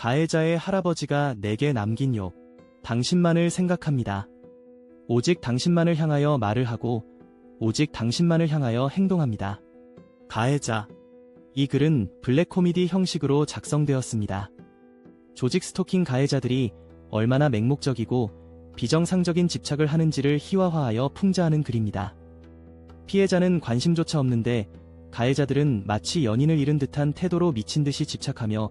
가해자의 할아버지가 내게 남긴 욕. 당신만을 생각합니다. 오직 당신만을 향하여 말을 하고 오직 당신만을 향하여 행동합니다. 가해자. 이 글은 블랙 코미디 형식으로 작성되었습니다. 조직 스토킹 가해자들이 얼마나 맹목적이고 비정상적인 집착을 하는지를 희화화하여 풍자하는 글입니다. 피해자는 관심조차 없는데 가해자들은 마치 연인을 잃은 듯한 태도로 미친 듯이 집착하며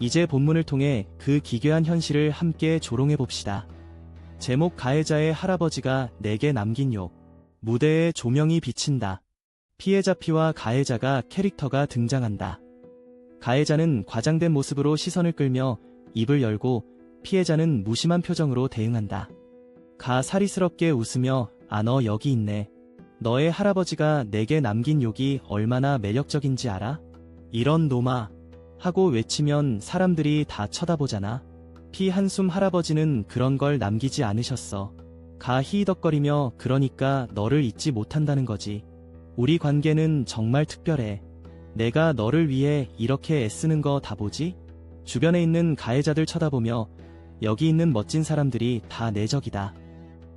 이제 본문을 통해 그 기괴한 현실을 함께 조롱해 봅시다. 제목 가해자의 할아버지가 내게 남긴 욕. 무대에 조명이 비친다. 피해자 피와 가해자가 캐릭터가 등장한다. 가해자는 과장된 모습으로 시선을 끌며 입을 열고 피해자는 무심한 표정으로 대응한다. 가 사리스럽게 웃으며 아 너 여기 있네. 너의 할아버지가 내게 남긴 욕이 얼마나 매력적인지 알아? 이런 놈아. 하고 외치면 사람들이 다 쳐다보잖아. 피 한숨 할아버지는 그런 걸 남기지 않으셨어. 가 히덕거리며 그러니까 너를 잊지 못한다는 거지. 우리 관계는 정말 특별해. 내가 너를 위해 이렇게 애쓰는 거 다 보지? 주변에 있는 가해자들 쳐다보며 여기 있는 멋진 사람들이 다 내 적이다.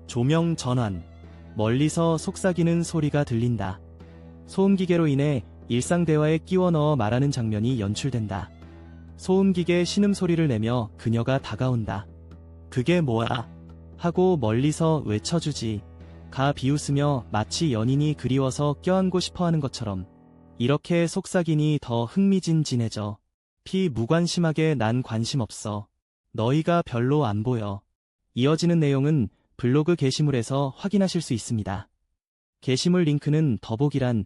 조명 전환. 멀리서 속삭이는 소리가 들린다. 소음기계로 인해 일상 대화에 끼워 넣어 말하는 장면이 연출된다. 소음기계 신음 소리를 내며 그녀가 다가온다. 그게 뭐야? 하고 멀리서 외쳐주지. 가 비웃으며 마치 연인이 그리워서 껴안고 싶어 하는 것처럼 이렇게 속삭이니 더 흥미진진해져. 피 무관심하게 난 관심 없어. 너희가 별로 안 보여. 이어지는 내용은 블로그 게시물에서 확인하실 수 있습니다. 게시물 링크는 더보기란